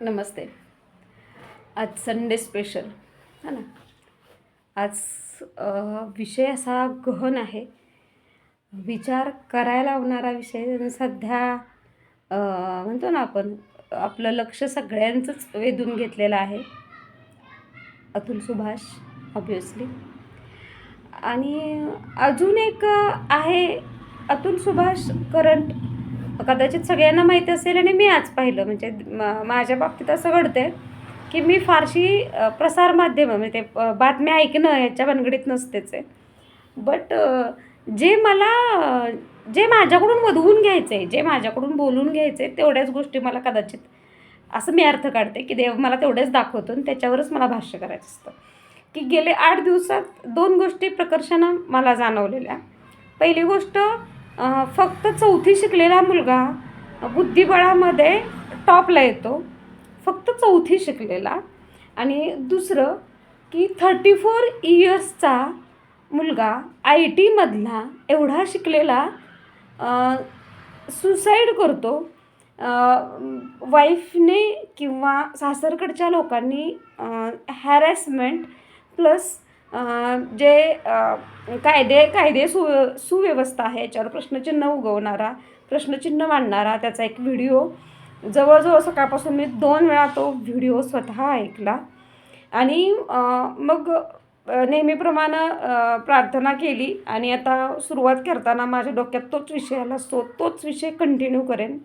नमस्ते. आज Sunday special है ना? आज विषय असा गहन आहे. विचार करायला होणारा विषय सध्या म्हणतो ना आपण आपलं लक्ष सगळ्यांचंच वेधून घेतलेलं आहे. अतुल सुभाष ऑब्वियसली आणि अजून एक आहे अतुल सुभाष करंट कदाचित सगळ्यांना माहीत असेल आणि मी आज पाहिलं. म्हणजे म- माझ्या बाबतीत असं घडतंय की मी फारशी अ, प्रसारमाध्यमं म्हणजे ते बातम्या ऐकणं ह्याच्या भानगडीत नसतेच आहे. बट जे मला जे माझ्याकडून वधवून घ्यायचं आहे जे माझ्याकडून बोलून घ्यायचं आहे तेवढ्याच गोष्टी मला कदाचित असं मी अर्थ काढते की देव मला तेवढेच दाखवतो आणि त्याच्यावरच मला भाष्य करायचं असतं. की गेले आठ दिवसात दोन गोष्टी प्रकर्षानं मला जाणवलेल्या. पहिली गोष्ट फक्त चौथी शिकलेला मुलगा बुद्धिबळामध्ये टॉपला येतो. फक्त चौथी शिकलेला. आणि दुसरं की थर्टी फोर इयर्सचा मुलगा आय टीमधला एवढा शिकलेला सुसाईड करतो. वाईफने किंवा सासरकडच्या लोकांनी हॅरॅसमेंट प्लस जे कायदे कायदे सु सुव्यवस्था आहे याच्यावर प्रश्नचिन्ह उगवणारा प्रश्नचिन्ह मांडणारा त्याचा एक व्हिडिओ. जवळजवळ सकाळपासून मी दोन वेळा तो व्हिडिओ स्वतः ऐकला. आणि मग नेहमीप्रमाणे प्रार्थना केली. आणि आता सुरुवात करताना माझ्या डोक्यात तोच विषय आला तोच विषय कंटिन्यू करेन.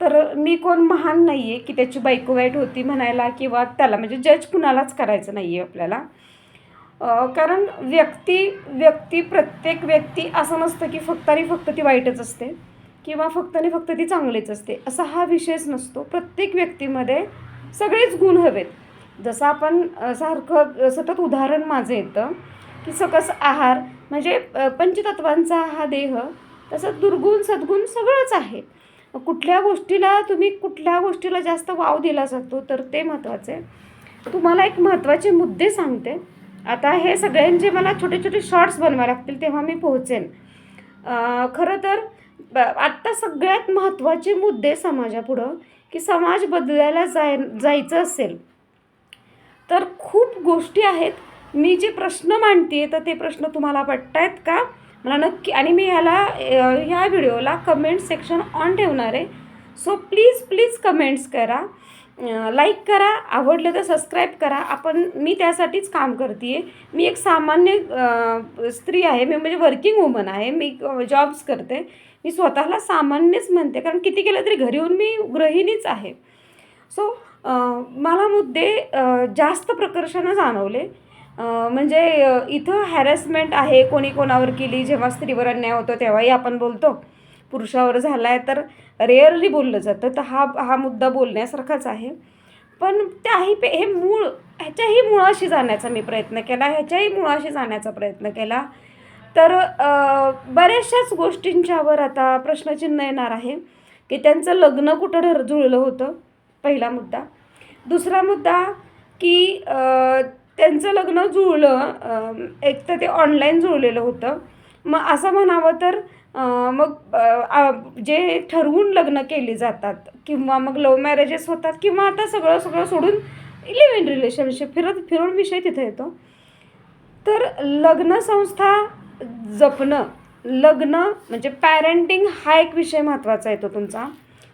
तर मी कोण महान नाही आहे की त्याची बायको वाईट होती म्हणायला किंवा त्याला म्हणजे जज कुणालाच करायचं नाही आहे आपल्याला. कारण व्यक्ती व्यक्ती प्रत्येक व्यक्ती असं नसतं की फक्त आणि फक्त ती वाईटच असते किंवा फक्त आणि फक्त ती चांगलीच असते. असा हा विषयच नसतो. प्रत्येक व्यक्तीमध्ये सगळेच गुण हवेत. जसं आपण सारखं सतत उदाहरण माझं येतं की सकस आहार म्हणजे पंचतत्वांचा हा देह तसं दुर्गुण सद्गुण सगळंच आहे. कुठल्या गोष्टीला तुम्ही कुठल्या गोष्टीला जास्त वाव दिला जातो तर ते महत्त्वाचं आहे. तुम्हाला एक महत्त्वाचे मुद्दे सांगते. आता हे सगळ्यांचे मला छोटे छोटे शॉर्ट्स बनवावे लागतील तेव्हा मी पोहोचेन. खरं तर आत्ता सगळ्यात महत्त्वाचे मुद्दे समाजापुढं की समाज बदलायला जाय जायचं असेल. तर खूप गोष्टी आहेत. मी जे प्रश्न मांडते तर ते प्रश्न तुम्हाला पटतायत का? मला नक्की आणि मी ह्याला ह्या व्हिडिओला कमेंट सेक्शन ऑन ठेवणार आहे. सो प्लीज प्लीज कमेंट्स करा. लाईक करा आवडलं तर सबस्क्राईब करा. आपण मी त्यासाठीच काम करते आहे मी एक सामान्य स्त्री आहे. मी म्हणजे वर्किंग वुमन आहे. मी जॉब्स करते. मी स्वतःला सामान्यच म्हणते. कारण किती केलं तरी घरी येऊन मी गृहिणीच आहे. सो मला मुद्दे जास्त प्रकर्षानं जाणवले. म्हणजे इथं हॅरॅसमेंट आहे. कोणी कोणावर केली? जेव्हा स्त्रीवर अन्याय होतो तेव्हाही आपण बोलतो. पुरुषावर झाला आहे तर रेअरली बोललं जातं. तर हा हा मुद्दा बोलण्यासारखाच आहे. पण त्याही पे हे मूळ ह्याच्याही मुळाशी जाण्याचा मी प्रयत्न केला ह्याच्याही मुळाशी जाण्याचा प्रयत्न केला. तर बऱ्याचशाच गोष्टींच्यावर आता प्रश्नचिन्ह येणार आहे की त्यांचं लग्न कुठं ठर जुळलं होतं? पहिला मुद्दा. दुसरा मुद्दा की त्यांचं लग्न जुळलं एक तर ते ऑनलाईन जुळलेलं होतं. मग असं म्हणावं तर मग जे ठरवून लग्न केली जातात किंवा मग लव्ह मॅरेजेस होतात किंवा आता सगळं सगळं सोडून लिव्ह इन रिलेशनशिप फिरत फिरून विषय तिथे येतो. तर लग्नसंस्था जपणं लग्न म्हणजे पॅरेंटिंग हा एक विषय महत्त्वाचा येतो तुमचा.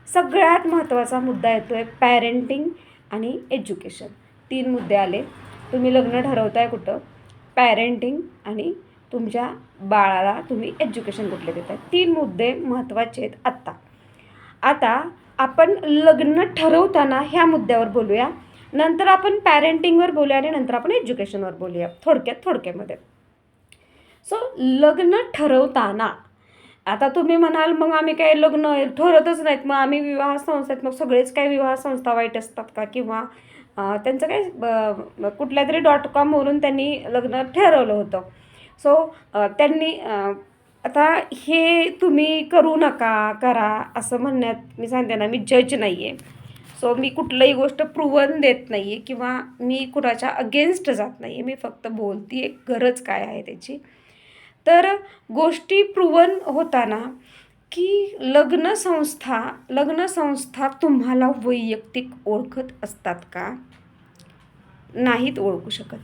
सगळ्यात महत्त्वाचा मुद्दा येतो आहे पॅरेंटिंग आणि एज्युकेशन तीन मुद्दे आले. तुम्ही लग्न ठरवताय कुठं? पॅरेंटिंग आणि तुमच्या बाळाला तुम्ही एज्युकेशन कुठले देताय? तीन मुद्दे महत्त्वाचे आहेत आत्ता. आता आपण लग्न ठरवताना ह्या मुद्द्यावर बोलूया. नंतर आपण पॅरेंटिंगवर बोलूया आणि नंतर आपण एज्युकेशनवर बोलूया. थोडक्यात थोडक्यामध्ये. सो लग्न ठरवताना आता तुम्ही म्हणाल मग आम्ही काय लग्न ठरवतच नाहीत. मग आम्ही विवाह संस्थेत मग सगळेच काय विवाह संस्था वाईट असतात का? किंवा त्यांचं काय ब- कुठल्या तरी डॉट कॉमवरून त्यांनी लग्न ठरवलं होतं. सो त्यांनी आता हे तुम्ही करू नका करा असं म्हणण्यात मी सांगते ना मी जज नाही आहे सो मी कुठलंही गोष्ट प्रूवन देत नाही आहे किंवा मी कुणाच्या अगेन्स्ट जात नाही आहे मी फक्त बोलती आहे गरज काय आहे त्याची. तर गोष्टी प्रूवन होताना की लग्न संस्था लग्न संस्था तुम्हाला वैयक्तिक ओळखत असतात का? नाहीत ओळखू शकत.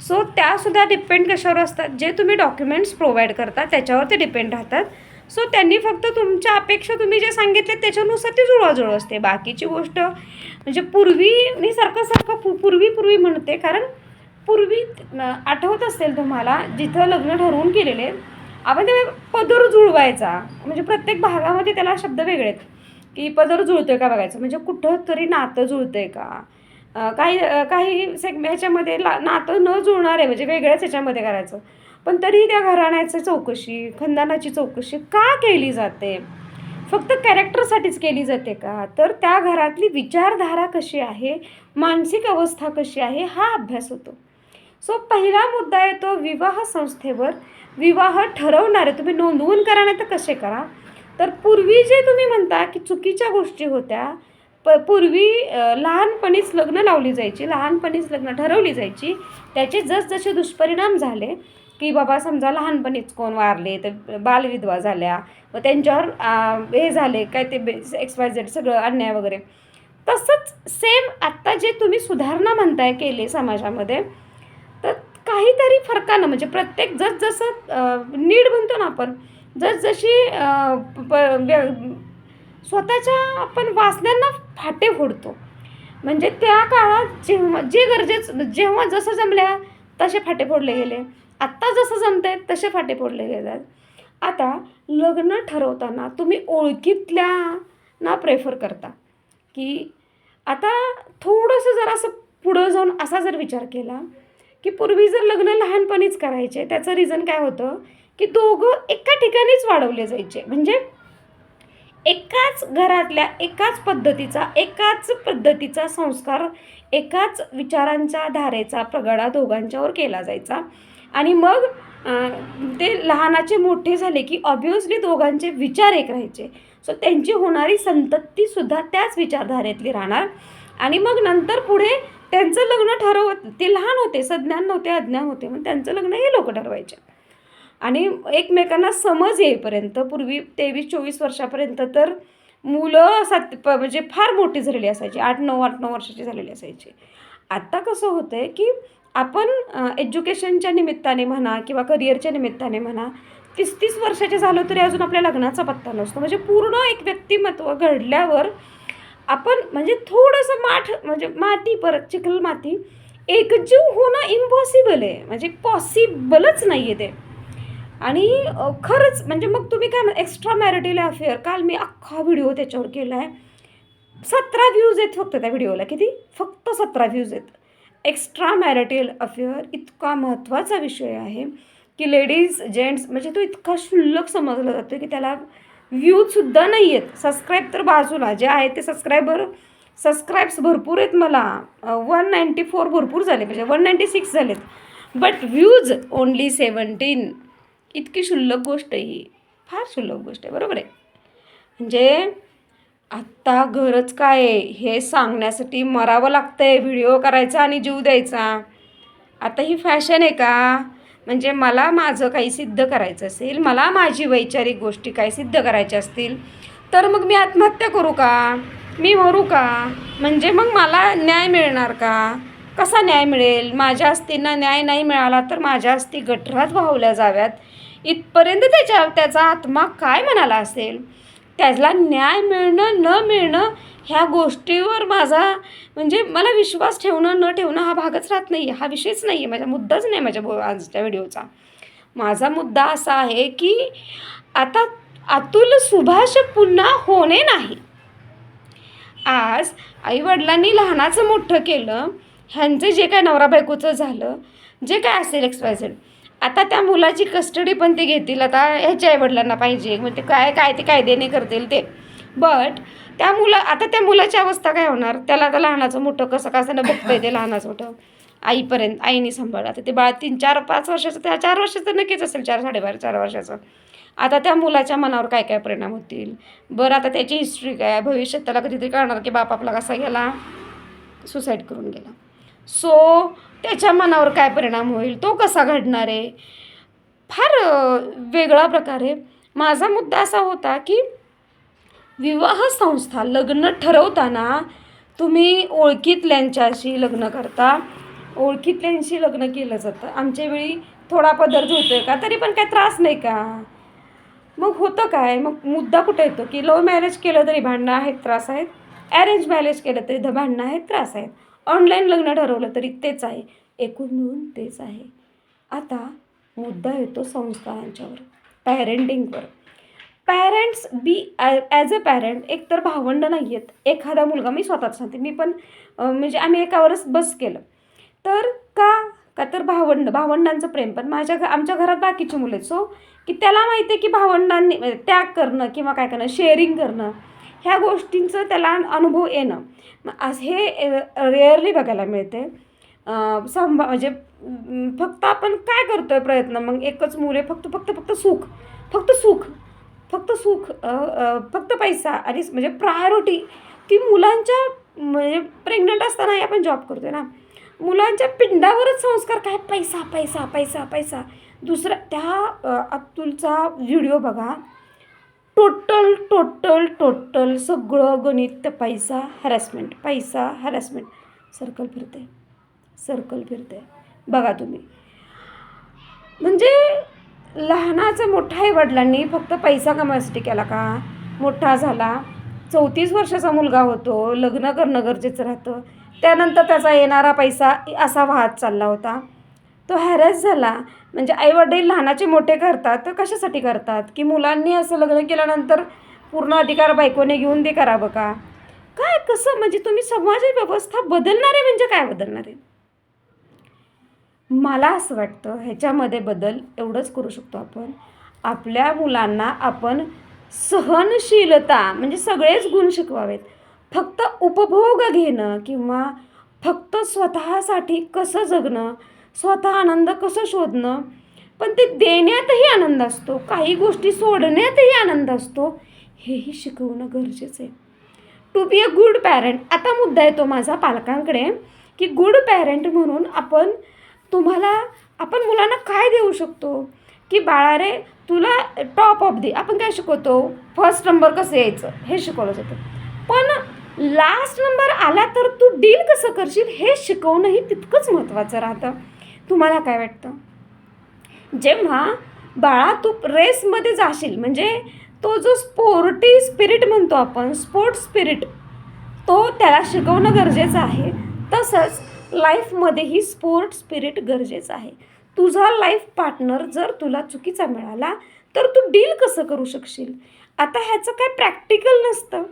सो त्यासुद्धा डिपेंड कशावर असतात? जे तुम्ही डॉक्युमेंट्स प्रोव्हाइड करता त्याच्यावर ते डिपेंड राहतात. सो त्यांनी फक्त तुमच्या अपेक्षा तुम्ही जे सांगितले त्याच्यानुसार ती जुळवाजुळव असते. बाकीची गोष्ट म्हणजे पूर्वी मी सारखं सारखं पू पूर्वी पूर्वी म्हणते. कारण पूर्वी आठवत असेल तुम्हाला जिथं लग्न ठरवून केलेले आपण ते पदर जुळवायचा. म्हणजे प्रत्येक भागामध्ये त्याला शब्द वेगळे आहेत. की पदर जुळतोय का बघायचं? म्हणजे कुठं तरी नातं जुळतंय का? काही काही सेग ह्याच्यामध्ये ला नातं न जुळणार आहे म्हणजे वेगळ्याच ह्याच्यामध्ये करायचं. पण तरी त्या घराण्याची चौकशी खंदानाची चौकशी का केली जाते? फक्त कॅरेक्टरसाठीच केली जाते का? तर त्या घरातली विचारधारा कशी आहे? मानसिक अवस्था कशी आहे? हा अभ्यास होतो. सो पहिला मुद्दा येतो विवाह संस्थेवर. विवाह ठरवणारे तुम्ही नोंदवून करा नाही तर कसे करा? तर पूर्वी जे तुम्ही म्हणता की चुकीच्या गोष्टी होत्या प पूर्वी लहानपणीच लग्न लावली जायची लहानपणीच लग्न ठरवली जायची. त्याचे जसजसे दुष्परिणाम झाले की बाबा समजा लहानपणीच कोण वारले तर बालविधवा झाल्या व त्यांच्यावर हे झाले काय ते एक्स वाय झेड सगळं अन्याय वगैरे. तसंच सेम आत्ता जे तुम्ही सुधारणा म्हणताय केले समाजामध्ये तर काहीतरी फरकानं म्हणजे प्रत्येक जसजसं नीड म्हणतो ना आपण जसजशी प- प- व्य- स्वतःच्या आपण वासनांना फाटे फोडतो. म्हणजे त्या काळात जेव्हा जे गरजेचं जेव्हा जसं जमल्या तसे फाटे फोडले गेले. आत्ता जसं जमत आहेत तसे फाटे फोडले गेतात आता लग्न ठरवताना तुम्ही ओळखीतल्या ना प्रेफर करता. की आता थोडंसं जर असं पुढं जाऊन असा जर विचार केला की पूर्वी जर लग्न लहानपणीच करायचे त्याचं रिझन काय होतं? की दोघं एका ठिकाणीच वाढवले जायचे. म्हणजे एकाच घरातल्या एकाच पद्धतीचा एकाच पद्धतीचा संस्कार एकाच विचारांच्या धारेचा प्रगडा दोघांच्यावर केला जायचा. आणि मग ते लहानाचे मोठे झाले की ऑब्वियसली दोघांचे विचार एक राहायचे. सो त्यांची होणारी संततीसुद्धा त्याच विचारधारेतली राहणार. आणि मग नंतर पुढे त्यांचं लग्न ठरवत ते लहान होते सज्ञान नव्हते अज्ञान होते मग त्यांचं लग्न हे लोक ठरवायचे. आणि एकमेकांना समज येईपर्यंत पूर्वी तेवीस चोवीस वर्षापर्यंत तर मुलं सात प म्हणजे फार मोठी झालेली असायची. आठ नऊ आठ नऊ वर्षाची झालेली असायची. आत्ता कसं होतं आहे की आपण एज्युकेशनच्या निमित्ताने म्हणा किंवा करिअरच्या निमित्ताने म्हणा तीस तीस वर्षाचे झालो तरी अजून आपल्या लग्नाचा पत्ता नसतो. म्हणजे पूर्ण एक व्यक्तिमत्व घडल्यावर आपण म्हणजे थोडंसं माठ म्हणजे माती परत चिखल माती एकजीव होणं इम्पॉसिबल आहे. म्हणजे पॉसिबलच नाही आहे ते. आणि खरंच म्हणजे मग तुम्ही काय म्हणा एक्स्ट्रा मॅरिटल अफेअर काल मी अख्खा व्हिडिओ त्याच्यावर केला आहे सतरा व्ह्यूज आहेत फक्त त्या व्हिडिओला किती? फक्त सतरा व्ह्यूज आहेत. एक्स्ट्रा मॅरिटल अफेअर इतका महत्त्वाचा विषय आहे की लेडीज जेंट्स म्हणजे तो इतका क्षुल्लक समजला जातो की त्याला व्ह्यूजसुद्धा नाही आहेत सबस्क्राईब तर बाजूला. जे आहेत ते सबस्क्रायबर सबस्क्राईब्स भरपूर आहेत मला. वन नाईंटी फोर भरपूर झाले. म्हणजे वन नाईंटी सिक्स झालेत. बट व्ह्यूज ओनली सेवन्टीन इतकी क्षुल्लक गोष्ट आहे ही. फार क्षुल्लक गोष्ट आहे. बरोबर आहे? म्हणजे आत्ता घरच काय आहे? हे सांगण्यासाठी मरावं लागतं आहे व्हिडिओ करायचा आणि जीव द्यायचा. आता ही फॅशन आहे का? म्हणजे मला माझं काही सिद्ध करायचं असेल मला माझी वैचारिक गोष्टी काही सिद्ध करायच्या असतील तर मग मी आत्महत्या करू का? मी मरू का? म्हणजे मग मला न्याय मिळणार का? कसा न्याय मिळेल? माझ्या अस्तींना न्याय नाही मिळाला तर माझ्या अस्थी गटरात वाहवल्या जाव्यात. इथपर्यंत त्याच्या त्याचा आत्मा काय म्हणाला असेल? त्याला न्याय मिळणं न मिळणं ह्या गोष्टीवर माझा म्हणजे मला विश्वास ठेवणं न ठेवणं हा भागच राहत नाही हा विषयच नाही आहे माझा मुद्दाच नाही माझ्या बो आजच्या व्हिडिओचा. माझा मुद्दा असा आहे की आता अतुल सुभाष पुन्हा होणे नाही. आज आईवडिलांनी लहानाचं मोठं केलं. ह्यांचं जे काय नवरा बायकोचं झालं जे काय असेल एक्सपायझेड आता त्या मुलाची कस्टडी पण ते घेतील आता ह्याच्या आईवडिलांना पाहिजे. मग ते काय काय ते कायद्याने करतील ते. बट त्या मुला आता त्या मुलाची अवस्था काय होणार? त्याला आता लहानाचं मोठं कसं कसं बघतंय ते लहानाचं मोठं. आईपर्यंत आईने सांभाळ. आता ते बाळ तीन चार पाच वर्षाचं त्या चार वर्षाचं नक्कीच असेल चार साडेबारा चार वर्षाचं. आता त्या मुलाच्या मनावर काय काय परिणाम होतील? बरं आता त्याची हिस्ट्री काय भविष्यात त्याला कधीतरी कळणार की बाप आपला कसा गेला? सुसाईड करून गेला. सो त्याच्या मनावर काय परिणाम होईल? तो कसा घडणार आहे? फार वेगळा प्रकार आहे. माझा मुद्दा असा होता की विवाह संस्था लग्न ठरवताना तुम्ही ओळखीतल्यांच्याशी लग्न करता. ओळखीतल्यांशी लग्न केलं जातं. आमच्या वेळी थोडा पदर होतोय का? तरी पण काय त्रास नाही का? मग होतं काय? मग मुद्दा कुठे येतो? की लव्ह मॅरेज केलं तरी भांडणं आहेत त्रास आहेत. ॲरेंज मॅरेज केलं तरी ध भांडणं आहेत त्रास आहेत. ऑनलाईन लग्न ठरवलं तरी तेच आहे. एकूण मिळून तेच आहे. आता मुद्दा येतो संस्कारांच्यावर पॅरेंटिंगवर parents be as a parent एकतर भावंड नाही आहेत एखादा मुलगा मी स्वतःच सांगते. मी पण म्हणजे आम्ही एकावरच बस केलं. तर का का तर भावंड भावंडांचं प्रेम. पण माझ्या घ आमच्या घरात बाकीची मुलं आहेत. सो की त्याला माहिती आहे की भावंडांनी म्हणजे त्याग करणं किंवा काय करणं शेअरिंग करणं ह्या गोष्टींचं त्याला अनुभव येणं. मग हे रेअरली बघायला मिळते संभा म्हणजे फक्त आपण काय करतो आहे प्रयत्न? मग एकच मुले फक्त फक्त फक्त सुख. फक्त सुख. फक्त सुख फक्त पैसा आणि म्हणजे प्रायोरिटी ती मुलांच्या म्हणजे प्रेग्नंट असतानाही आपण जॉब करतोय ना. मुलांच्या पिंडावरच संस्कार काय? पैसा पैसा पैसा पैसा. दुसरा त्या अतुलचा अब्दुलचा व्हिडिओ बघा. टोटल टोटल टोटल सगळं गणित पैसा हॅरॅसमेंट पैसा हॅरॅसमेंट सर्कल फिरते सर्कल फिरते. बघा तुम्ही. म्हणजे लहानाचा मोठा आई वडिलांनी फक्त पैसा कमायसाठी केला का? मोठा झाला. चौतीस वर्षाचा मुलगा होतो लग्न करणं गरजेचं राहतं. त्यानंतर त्याचा येणारा पैसा असा वाहत चालला होता. तो हॅरॅस झाला. म्हणजे आईवडील लहानाचे मोठे करतात तर कशासाठी करतात? की मुलांनी असं लग्न केल्यानंतर पूर्ण अधिकार बायकोने घेऊन ते करावं का काय कसं? म्हणजे तुम्ही समाज व्यवस्था बदलणारे म्हणजे काय बदलणारे? मला असं वाटतं ह्याच्यामध्ये बदल एवढंच करू शकतो आपण. आपल्या मुलांना आपण सहनशीलता म्हणजे सगळेच गुण शिकवावेत. फक्त उपभोग घेणं किंवा फक्त स्वतःसाठी कसं जगणं स्वतः आनंद कसं शोधणं? पण ते देण्यातही आनंद असतो. काही गोष्टी सोडण्यातही आनंद असतो. हेही शिकवणं गरजेचं आहे. To be a good parent आता मुद्दा येतो माझा पालकांकडे की गुड पॅरेंट म्हणून आपण तुम्हाला आपण मुलांना काय देऊ शकतो? की बाळा रे तुला टॉप ऑफ दे आपण काय शिकवतो? फर्स्ट नंबर कसं यायचं? हे शिकवलं जातं. पण लास्ट नंबर आला तर तू डील कसं करशील? हे शिकवणंही तितकंच महत्त्वाचं राहतं. तुम्हाला काय वाटतं? जेव्हा बाळा तू रेसमध्ये जाशील म्हणजे तो जो स्पोर्टी स्पिरिट म्हणतो आपण स्पोर्ट स्पिरिट तो त्याला शिकवणं गरजेचं आहे. तसंच लाईफमध्येही स्पोर्ट स्पिरिट गरजेचं आहे. तुझा लाईफ पार्टनर जर तुला चुकीचा मिळाला तर तू डील कसं करू शकशील? आता ह्याचं काय प्रॅक्टिकल नसतं.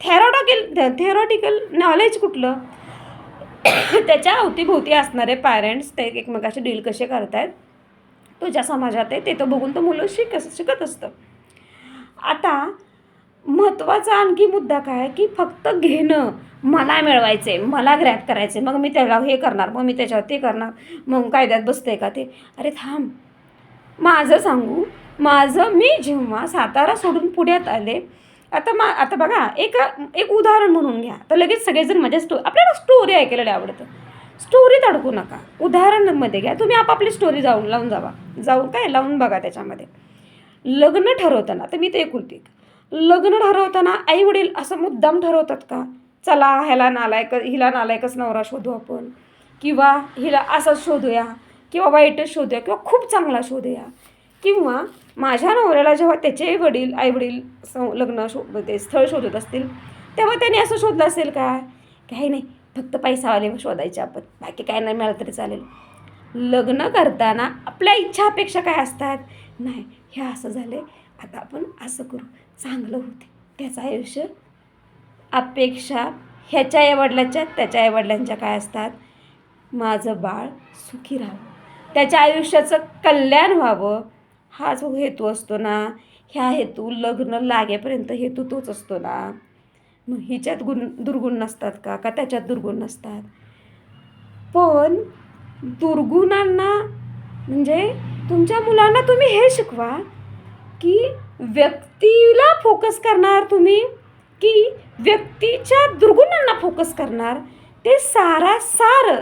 थेरॉटिकल थेरॉटिकल नॉलेज कुठलं? त्याच्या अवतीभोवती असणारे पॅरेंट्स ते एकमेकाशी डील कसे करतायत तो ज्या समाजात आहे ते तर बघून तर मुलं शिक शिकत असतं. आता महत्त्वाचा आणखी मुद्दा काय की फक्त घेणं मला मिळवायचं आहे मला ग्रॅप करायचं आहे मग मी त्याला हे करणार मग मी त्याच्यावर ते करणार मग कायद्यात बसते का ते? अरे थांब. माझं सांगू माझं मी जेव्हा सातारा सोडून पुण्यात आले आता मा आता बघा एक एक उदाहरण म्हणून घ्या. तर लगेच सगळेजण माझ्या स्टो आपल्याला स्टोरी ऐकायला आवडतं. स्टोरीत अडकू नका. उदाहरणामध्ये घ्या. तुम्ही आपापली स्टोरी जाऊन लावून जावा. जाऊन काय? लावून बघा त्याच्यामध्ये. लग्न ठरवताना तर मी ते एकुलती लग्न ठरवताना आई वडील असं मुद्दाम ठरवतात का? चला ह्याला नालायक हिला नालायकच नवरा शोधू आपण. किंवा हिला असंच शोधूया. किंवा वाईटच शोधूया. किंवा खूप चांगला शोधूया. किंवा माझ्या नवऱ्याला जेव्हा त्याचे वडील आई वडील लग्न शो ते स्थळ शोधत असतील तेव्हा त्याने असं शोधलं असेल का? काही नाही फक्त पैसावाले शोधायचे आपण. बाकी काय नाही मिळालं तरी चालेल. लग्न करताना आपल्या इच्छा अपेक्षा काय असतात? नाही हे असं झाले आता आपण असं करू. चांगलं होते. त्याचं आयुष्य अपेक्षा ह्याच्या आईवडिलांच्या त्याच्या आईवडिलांच्या काय असतात? माझं बाळ सुखी राहावं. त्याच्या आयुष्याचं कल्याण व्हावं. हा जो हेतू असतो ना ह्या हेतू लग्न लागेपर्यंत हेतू तोच असतो ना. मग हिच्यात गुण दुर्गुण नसतात का? का त्याच्यात दुर्गुण नसतात? पण दुर्गुणांना म्हणजे तुमच्या मुलांना तुम्ही हे शिकवा की व्यक्तीला फोकस करणार तुम्ही की व्यक्तीच्या दुर्गुणांना फोकस करणार. ते सारा सार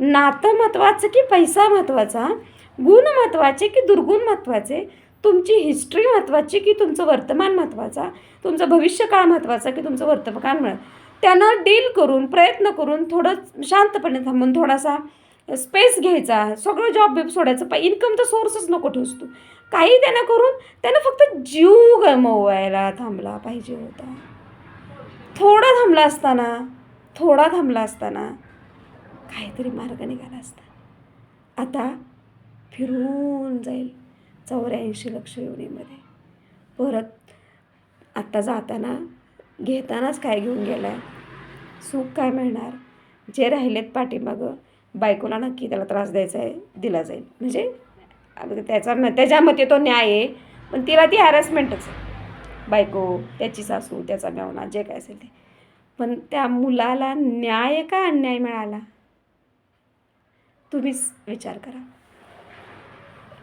नातं महत्त्वाचं की पैसा महत्त्वाचा गुण महत्त्वाचे की दुर्गुण महत्त्वाचे तुमची हिस्ट्री महत्त्वाची की तुमचं वर्तमान महत्त्वाचा तुमचं भविष्यकाळ महत्त्वाचा की तुमचं वर्तमान मिळत त्यांना डील करून प्रयत्न करून थोडं शांतपणे थांबून थोडासा स्पेस घ्यायचा. सगळं जॉब बिब सोडायचं. पण इन्कमचा सोर्सच नको ठेवूस काही त्यांना करून त्यांना फक्त जीव गमवायला थांबला पाहिजे होता. थोडा थांबला असताना थोडा थांबला असताना काहीतरी मार्ग निघाला असता. आता फिरून जाईल. चौऱ्याऐंशी लक्ष योनीमध्ये. परत आत्ता जाताना घेतानाच काय घेऊन गेला आहे सुख काय मिळणार? जे राहिलेत पाठीमागं बायकोला नक्की त्याला त्रास द्यायचा आहे दिला जाईल. म्हणजे त्याचा त्याच्या मते तो न्याय आहे पण तिला ती हॅरॅसमेंटच आहे. बायको त्याची सासू त्याचा मेवना जे काय असेल ते. पण त्या मुलाला न्याय का अन्याय मिळाला? तुम्हीच विचार करा.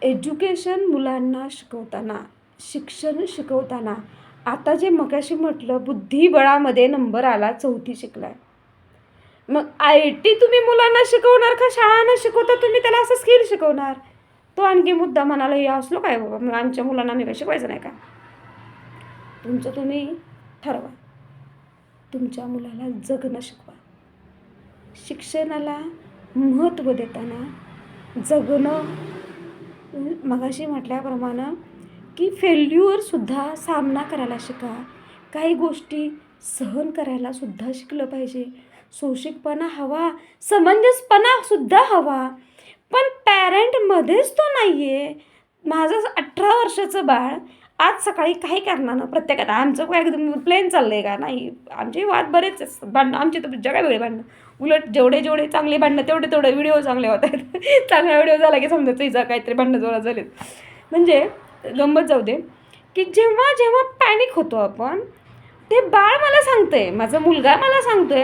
एज्युकेशन मुलांना शिकवताना शिक्षण शिकवताना आता जे मगाशी म्हटलं बुद्धिबळामध्ये नंबर आला चौथी शिकलाय. मग आय टी तुम्ही मुलांना शिकवणार का? शाळांना शिकवता तुम्ही त्याला असं स्किल शिकवणार? तो आणखी मुद्दा म्हणाला हे असलो काय बाबा? मग आमच्या मुलांना मी काय शिकवायचं नाही का? तुमचं तुम्ही ठरवा. तुमच्या मुलाला जगणं शिकवा. शिक्षणाला महत्त्व देताना जगणं मगाशी म्हटल्याप्रमाणे की फेल्युअरसुद्धा सामना करायला शिका. काही गोष्टी सहन करायला सुद्धा शिकलं पाहिजे. सोशिकपणा हवा समंजसपणासुद्धा हवा. पण पॅरेंटमध्येच तो नाही आहे माझं अठरा वर्षाचं बाळ आज सकाळी काही कारणानं प्रत्येकात आमचं काय एकदम प्लेन चाललं आहे का? नाही आमचे वाद बरेच आहेत. भांडणं आमचे तर जगा वेगळे भांडणं. उलट जेवढे जेवढे चांगले भांडणं तेवढे तेवढे व्हिडिओ चांगले होत आहेत चांगला व्हिडिओ झाला की समजा तिचा काहीतरी भांडणं जोरात झालेत. म्हणजे गंमत जाऊ दे. की जेव्हा जेव्हा पॅनिक होतो आपण ते बाळ मला सांगतंय माझा मुलगा मला सांगतोय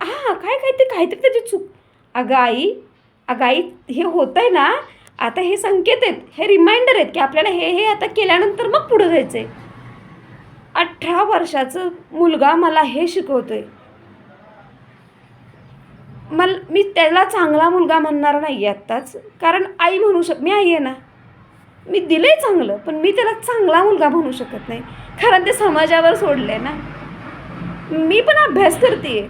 हां काय काय ते काहीतरी त्याची चूक. अगं आई अगं आई हे होतं आहे ना आता हे संकेत आहेत हे रिमाइंडर आहेत की आपल्याला हे हे आता केल्यानंतर मग पुढं जायचं आहे अठरा वर्षाचं मुलगा मला हे शिकवतोय. मला मी त्याला चांगला मुलगा म्हणणार नाही आहे आत्ताच. कारण आई म्हणू शक मी आई आहे ना. मी दिलं आहे चांगलं पण मी त्याला चांगला मुलगा म्हणू शकत नाही. कारण ते समाजावर सोडलं आहे ना. मी पण अभ्यास करते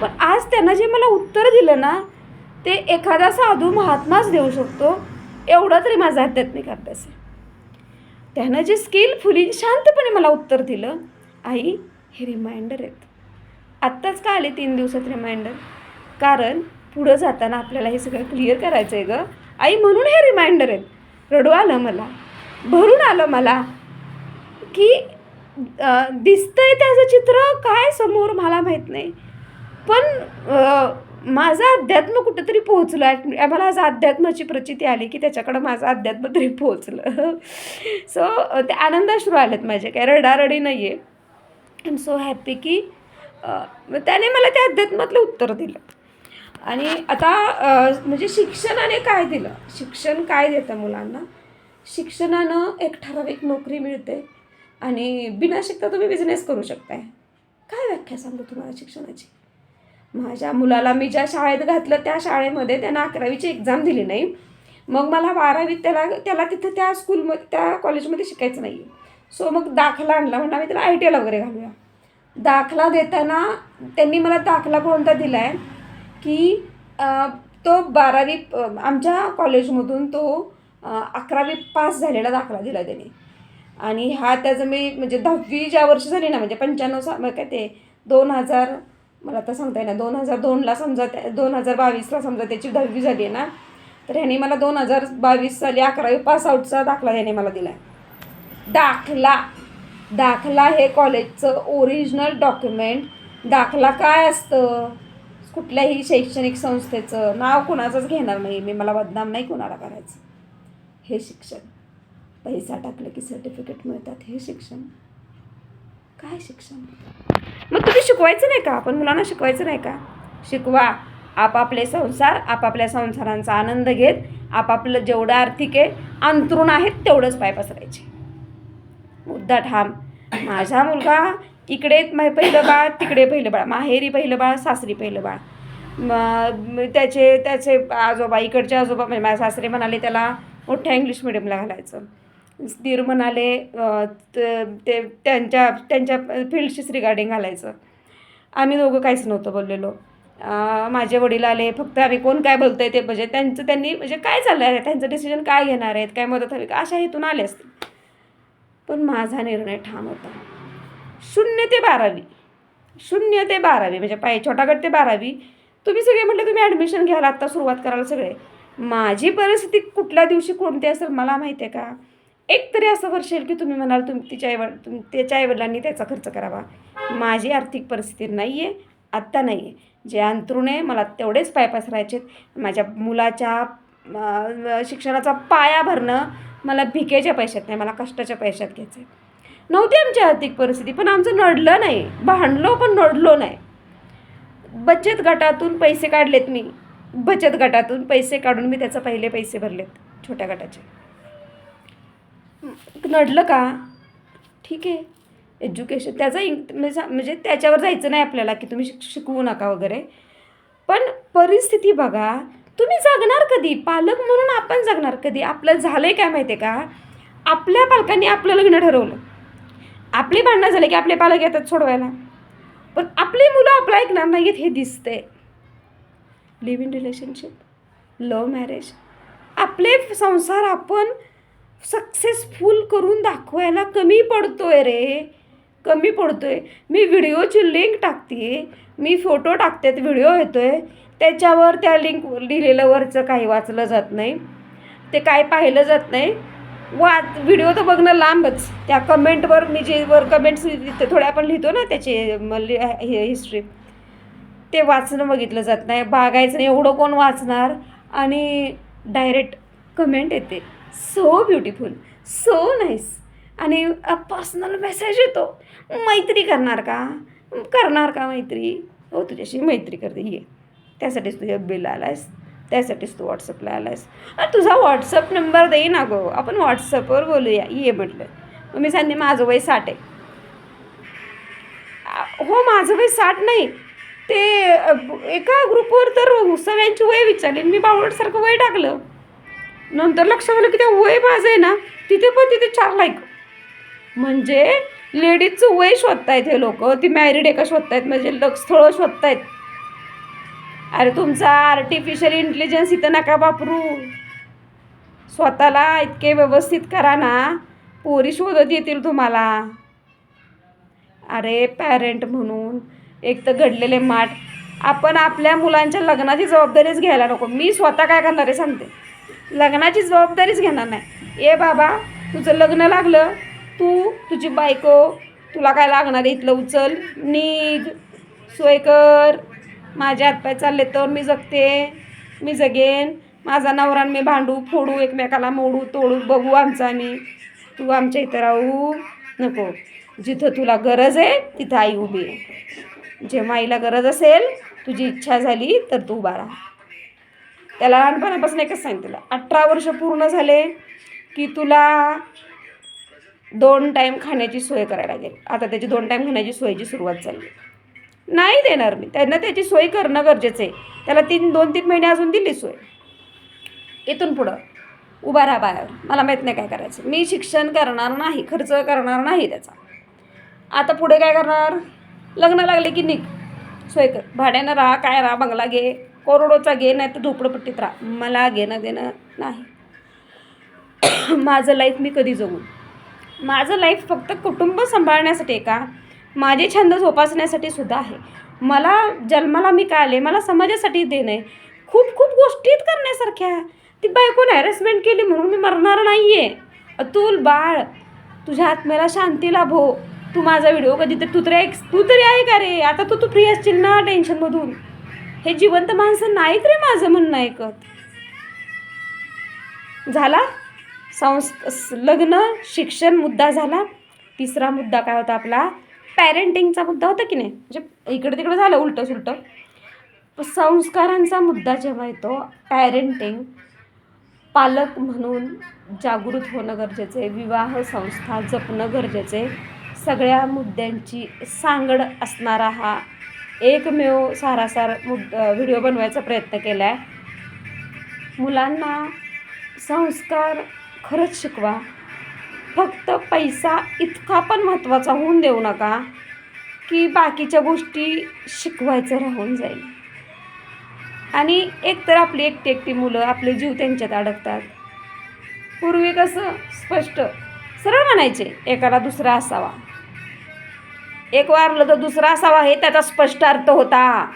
पण आज त्यांना जे मला उत्तर दिलं ना ते एखादा साधू महात्माच देऊ शकतो. एवढा तरी माझा आध्यात्मिक अभ्यास आहे. त्यानं जे स्किलफुली शांतपणे मला उत्तर दिलं आई हे रिमाइंडर आहेत. आत्ताच का आले तीन दिवसात रिमाइंडर कारण पुढं जाताना आपल्याला हे सगळं क्लिअर करायचं आहे गं. आई म्हणून हे रिमाइंडर आहेत. रडू आलं मला. भरून आलं मला. की दिसतं दिसतंय त्याचं चित्र काय समोर मला माहीत नाही. पण माझं अध्यात्म कुठंतरी पोहोचलं. आहे मला आज अध्यात्माची प्रचिती आली की त्याच्याकडं माझं अध्यात्म तरी पोहोचलं. सो ते आनंदाश्रू आलेत माझे. काय रडारडी नाही आहे आय एम सो हॅपी की त्याने मला त्या अध्यात्मातलं उत्तर दिलं. आणि आता म्हणजे शिक्षणाने काय दिलं? शिक्षण काय देतं मुलांना? शिक्षणानं एक ठराविक नोकरी मिळते आणि बिना शिकता तुम्ही बिझनेस करू शकताय. काय व्याख्या सांगू तुम्हाला शिक्षणाची? माझ्या मुलाला मी ज्या शाळेत घातलं त्या शाळेमध्ये त्यानं अकरावीची एक्झाम दिली नाही. मग मला बारावीत त्याला त्याला तिथं त्या स्कूलमध्ये त्या कॉलेजमध्ये शिकायचं नाही सो मग दाखला आणला. म्हणून आम्ही त्याला आय टी आयला वगैरे घालूया. दाखला देताना त्यांनी मला दाखला कोणता दिला आहे की तो बारावी आमच्या कॉलेजमधून तो अकरावी पास झालेला दाखला दिला त्याने. आणि हा त्याचं मी म्हणजे दहावी ज्या वर्षी झाली ना म्हणजे पंच्याण्णव सा काय ते दोन हजार मला आता सांगता येणार दोन हजार दोनला समजा त्या दोन हजार बावीसला समजा त्याची दहावी झाली आहे ना तर ह्याने मला दोन हजार बावीस साली अकरावी पास आउटचा दाखला ह्याने मला दिला दाखला. दाखला हे कॉलेजचं ओरिजिनल डॉक्युमेंट. दाखला काय असतं? कुठल्याही शैक्षणिक संस्थेचं नाव कुणाचंच घेणार नाही. मी मला बदनाम नाही कुणाला करायचं. हे शिक्षण. पैसा टाकलं की सर्टिफिकेट मिळतात. हे शिक्षण. काय शिक्षण? मग तुम्ही शिकवायचं नाही का? आपण मुलांना शिकवायचं नाही का? शिकवा. आपापले संसार आपापल्या संसारांचा आनंद घेत आपापलं जेवढं आर्थिक आहे अंतरुण आहेत तेवढंच पाय पसरायचे. मुद्दा ठाम. माझा मुलगा इकडे पहिलं बाळ तिकडे पहिलं बाळ माहेरी पहिलं बाळ सासरी पहिलं बाळ. मग त्याचे त्याचे आजोबा इकडचे आजोबा म्हणजे माझ्या सासरे म्हणाले त्याला मोठ्या इंग्लिश मिडियमला घालायचं. स्थिर म्हणाले ते त्यांच्या त्यांच्या फील्डशीच रिगार्डिंग घालायचं. आम्ही दोघं काहीच नव्हतं बोललेलो. माझे वडील आले फक्त आम्ही कोण काय बोलतंय ते म्हणजे त्यांचं त्यांनी म्हणजे काय चाललं आहे त्यांचं डिसिजन काय घेणार आहेत काय मदत हवी का अशा हेतून आले असतील. पण माझा निर्णय ठाम होता. शून्य ते बारावी. शून्य ते बारावी म्हणजे पाय छोटा गट ते बारावी. तुम्ही सगळे म्हटलं तुम्ही ॲडमिशन घ्यायला आत्ता सुरुवात कराल सगळे. माझी परिस्थिती कुठल्या दिवशी कोणती असेल मला माहिती आहे का? एक तरी असं वर्ष येईल की तुम्ही म्हणाल तुम तिच्या आईवड तुम त्याच्या आईवडिलांनी त्याचा खर्च करावा. माझी आर्थिक परिस्थिती नाही आहे आत्ता नाही आहे जे अंतरुण आहे मला तेवढेच पाय पसरायचे माझ्या मुलाच्या शिक्षणाचा पाया भरणं मला भिकेच्या पैशात नाही मला कष्टाच्या पैशात घ्यायचं आहे नव्हती आमची आर्थिक परिस्थिती पण आमचं नडलं नाही. भांडलो पण नडलो नाही. बचत गटातून पैसे काढलेत मी. बचत गटातून पैसे काढून मी त्याचा पहिले पैसे भरलेत छोट्या गटाचे. नडलं का? ठीक आहे. एज्युकेशन त्याचा इंग म्हणजे, म्हणजे त्याच्यावर जायचं नाही आपल्याला की तुम्ही शिक शिकवू नका वगैरे. पण परिस्थिती बघा तुम्ही जगणार कधी? पालक म्हणून आपण जगणार कधी? आपलं झालं आहे काय माहिती आहे का? आपल्या पालकांनी आपलं लग्न ठरवलं. आपली भांडणं झाले की आपले पालक येतात सोडवायला. पण आपली मुलं आपलं ऐकणार नाही आहेत हे दिसतंय. Live in relationship love marriage आपले संसार आपण सक्सेसफुल करून दाखवायला कमी पडतोय रे. कमी पडतोय. मी व्हिडिओची लिंक टाकते मी फोटो टाकते व्हिडिओ येतोय. त्याच्यावर त्या लिंक लिहिलेलं वरचं काही वाचलं जात नाही. ते काय पाहिलं जात नाही. वाच व्हिडिओ तर बघणं लांबच. त्या कमेंटवर मी जे वर कमेंट्स लिहिते थोड्या आपण लिहितो ना त्याचे म- लि- हे हिस्ट्री. ते वाचणं बघितलं जात नाही. बागायचं नाही एवढं कोण वाचणार? आणि डायरेक्ट कमेंट येते. सो ब्युटिफुल सो नाईस आणि पर्सनल मेसेज येतो. मैत्री करणार का? करणार का मैत्री? हो तुझ्याशी मैत्री करते. ये. त्यासाठीच तुझ्या बिल आलायस. त्यासाठीच तू व्हॉट्सअपला आलायस. अरे तुझा व्हॉट्सअप नंबर दे ना गो. आपण व्हॉट्सअपवर बोलूया. ये म्हटलं. मग मी सांगते माझं वय साठ आहे. हो माझं वय साठ नाही. ते एका ग्रुपवर तर सगळ्यांची वय विचारली. मी बावळटसारखं वय टाकलं. नंतर लक्षात आलं की ते वय माझं आहे ना तिथे पण तिथे चार लाईक म्हणजे लेडीजचं वय शोधतायत हे लोक. ती मॅरिड एका शोधतायत. म्हणजे लग स्थळं शोधतायत. अरे तुमचा आर्टिफिशियल इंटेलिजन्स इथं नका वापरू. स्वतःला इतके व्यवस्थित करा ना पोरी शोधत येतील तुम्हाला. अरे पॅरेंट म्हणून. एक तर घडलेले माठ. आपण आपल्या मुलांच्या लग्नाची जबाबदारीच घ्यायला नको. मी स्वतः काय करणार आहे सांगते. लग्नाची जबाबदारीच घेणार नाही. ए बाबा तुझं लग्न लागलं. तू तुझी बायको तुला काय लागणार आहे? इथलं उचल. निघ. सोय कर. माझे हातपाय चालले तर मी जगते मी जगेन. माझा नवरान मी भांडू फोडू एकमेकाला मोडू तोडू बघू आमचा आम्ही तू आमच्या इथं राहू. नको. जिथं तुला गरज आहे तिथं आई उभी आहे. जेव्हा आईला गरज असेल तुझी इच्छा झाली तर तू उभा राहा. त्याला लहानपणापासून एकच सांगितलं अठरा वर्ष पूर्ण झाले की तुला दोन टाईम खाण्याची सोय करायला लागेल. आता त्याची दोन टाईम खाण्याची सोयची सुरुवात झाली. नाही देणार मी. त्यांना त्याची सोय करणं गरजेचं आहे. त्याला तीन दोन तीन महिने अजून दिली सोय. इथून पुढं. उभा राहा बाहेर. मला माहीत नाही काय करायचं. मी शिक्षण करणार नाही. खर्च करणार नाही त्याचा. आता पुढे काय करणार? लग्न लागले की निघ. सोय कर. भाड्यानं राहा काय राहा बंगला घे. कोरोडोचा घे नाही तर झोपडपट्टीत राहा. मला घेणं देणं नाही. माझं लाईफ मी कधी जगू? माझं लाईफ फक्त कुटुंब सांभाळण्यासाठी आहे का? माझे छंद जोपासण्यासाठी सुद्धा आहे. मला जन्माला मी काय आले? मला समाजासाठी देणं. आहे खूप खूप गोष्टीत करण्यासारख्या. ती बायकोने हॅरेसमेंट केली म्हणून मी मरणार नाही आहे अतुल बाळ तुझ्या आत्म्याला शांती लाभो. तू माझा व्हिडिओ कधी तर तू तरी ऐक तू तरी आहे का रे आता तू तू फ्री असशील ना टेन्शनमधून हे जिवंत माणसं नाहीत रे माझं म्हणणं ऐकत. झाला? संस् लग्न शिक्षण मुद्दा झाला. तिसरा मुद्दा काय होता आपला? पॅरेंटिंगचा मुद्दा होता की नाही? म्हणजे इकडं तिकडं झालं उलटं सुलटं. संस्कारांचा मुद्दा जेव्हा येतो पॅरेंटिंग पालक म्हणून जागृत होणं गरजेचं आहे विवाह संस्था जपणं गरजेचं आहे. सगळ्या मुद्द्यांची सांगड असणारा हा एकमेव सारासार मुद व्हिडिओ बनवायचा प्रयत्न केला आहे मुलांना संस्कार खरंच शिकवा. फक्त पैसा इतका पण महत्त्वाचा होऊन देऊ नका की बाकीच्या गोष्टी शिकवायचं राहून जाईल. आणि एकतर आपली एकटी एकटी मुलं आपले जीव त्यांच्यात अडकतात. पूर्वी कसं स्पष्ट सरळ म्हणायचे एकाला दुसरा असावा. एक वारलं तर दुसरा असावा हे त्याचा स्पष्ट अर्थ होता.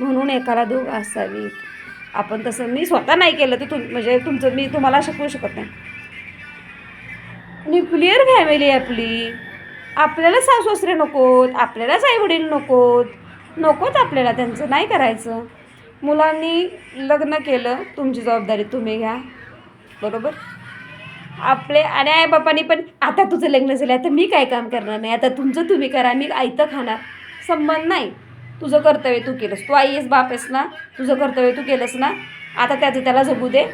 म्हणून एकाला दोघं असावीत. आपण तसं मी स्वतः नाही केलं तर तुम म्हणजे तुमचं मी तुम्हाला शिकवू शकत नाही. न्यूक्लिअर फॅमिली आपली. आपल्याला सासूसरे नकोत आपल्यालाच आईवडील नकोत नकोत आपल्याला त्यांचं नाही करायचं. मुलांनी लग्न केलं तुमची जबाबदारी तुम्ही घ्या. बरोबर? आपले आणि आईबापांनी पण आता तुझं लग्न झालं आता मी काय काम करणार नाही आता तुमचं तुम्ही करा मी आयतं खाणार. संबंध नाही. तुझं कर्तव्य तू केलंस. तू आई आहेस बाप आहेस ना तुझं कर्तव्य तू केलंस ना आता त्याचं त्याला जगू दे.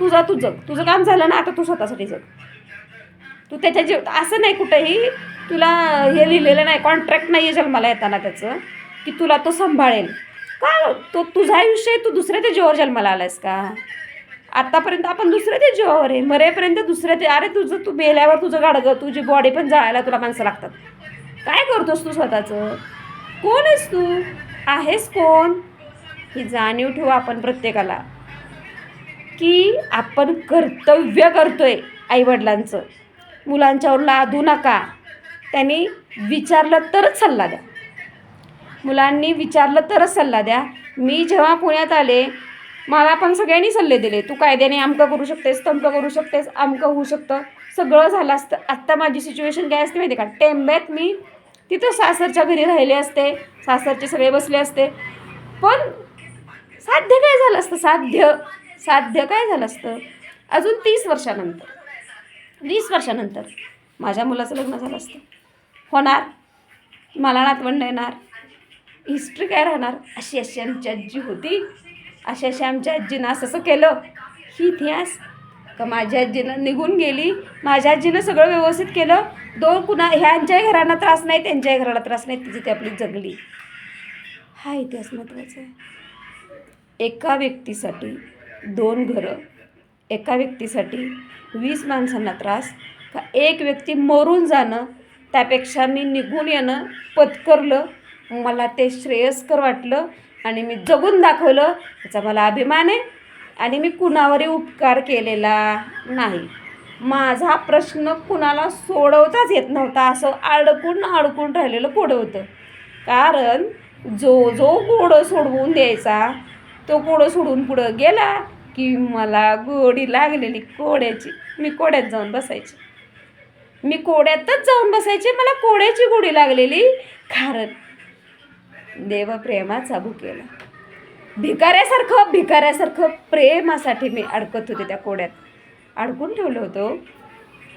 तुझा तू जग. तुझं काम झालं ना आता तू स्वतःसाठी जग. तू त्याच्या जीव असं नाही कुठंही. तुला हे लिहिलेलं नाही कॉन्ट्रॅक्ट नाही आहे जन्माला येताना त्याचं की तुला तो सांभाळेल. का? तो तुझा आयुष्य आहे तू दुसऱ्या जीवावर जन्माला आलायस का? आत्तापर्यंत आपण दुसऱ्या त्या जीवावर आहे. मरेपर्यंत दुसऱ्या ते अरे तुझं तू मेल्यावर तुझं गाडगं तुझी बॉडी पण जाळायला तुला माणसं लागतात. काय करतोस तू स्वतःचं? कोण आहेस तू? आहेस कोण? ही जाणीव ठेवू आपण प्रत्येकाला की आपण कर्तव्य करतोय आईवडिलांचं. मुलांच्यावर लादू नका. त्यांनी विचारलं तरच सल्ला द्या. मुलांनी विचारलं तरच सल्ला द्या. मी जेव्हा पुण्यात आले मला पण सगळ्यांनी सल्ले दिले. तू कायद्याने अमकं करू शकतेस तमकं करू शकतेस अमकं होऊ शकतं. सगळं झालं असतं. आत्ता माझी सिच्युएशन काय असते माहिती आहे का? टेंब्यात मी तिथं सासरच्या घरी राहिले असते. सासरचे सगळे बसले असते. पण साध्य काय झालं असतं? साध्य साध्य काय झालं असतं? अजून तीस वर्षानंतर. वीस वर्षानंतर. माझ्या मुलाचं लग्न झालं असतं. होणार. मला नातवंड येणार. हिस्ट्री काय राहणार? अशी अशी आमची आजी होती. अशी अशी आमच्या आजीनं असं असं केलं. ही इतिहास. का माझ्या आजीनं निघून गेली. माझ्या आजीनं सगळं व्यवस्थित केलं. दोन कुणा ह्यांच्याही घरांना त्रास नाही त्यांच्याही घराला त्रास नाही. तिची ती आपली जगली. हा इतिहास महत्त्वाचा आहे. एका व्यक्तीसाठी दोन घरं एका व्यक्तीसाठी वीस माणसांना त्रास का एक व्यक्ती मरून जाणं त्यापेक्षा मी निघून येणं पत्करलं. मला ते श्रेयस्कर वाटलं आणि मी जगून दाखवलं. याचा मला अभिमान आहे आणि मी कुणावरही उपकार केलेला नाही. माझा प्रश्न कुणाला सोडवताच येत नव्हता. असं अडकून अडकून राहिलेलं कोडं होतं. कारण जो जो कोडं सोडवून द्यायचा तो कोडं सोडून पुढं गेला. की मला गोडी लागलेली कोड्याची. मी कोड्यात जाऊन बसायची. मी कोड्यातच जाऊन बसायचे मला कोड्याची गोडी लागलेली. कारण देवप्रेमाचा केला भिकाऱ्यासारखं भिकाऱ्यासारखं प्रेमासाठी मी अडकत होते त्या कोड्यात. अडकून ठेवलं होतं.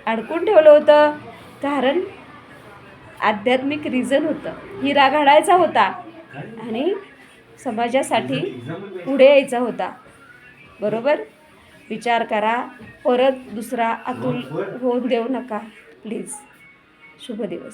अडकून ठेवलं होतं. कारण आध्यात्मिक रिझन होतं. हिरा घडायचा होता. आणि समाजासाठी पुढे यायचा होता. बरोबर? विचार करा. परत दुसरा अतुल होऊन देऊ नका. प्लीज शुभ दिवस.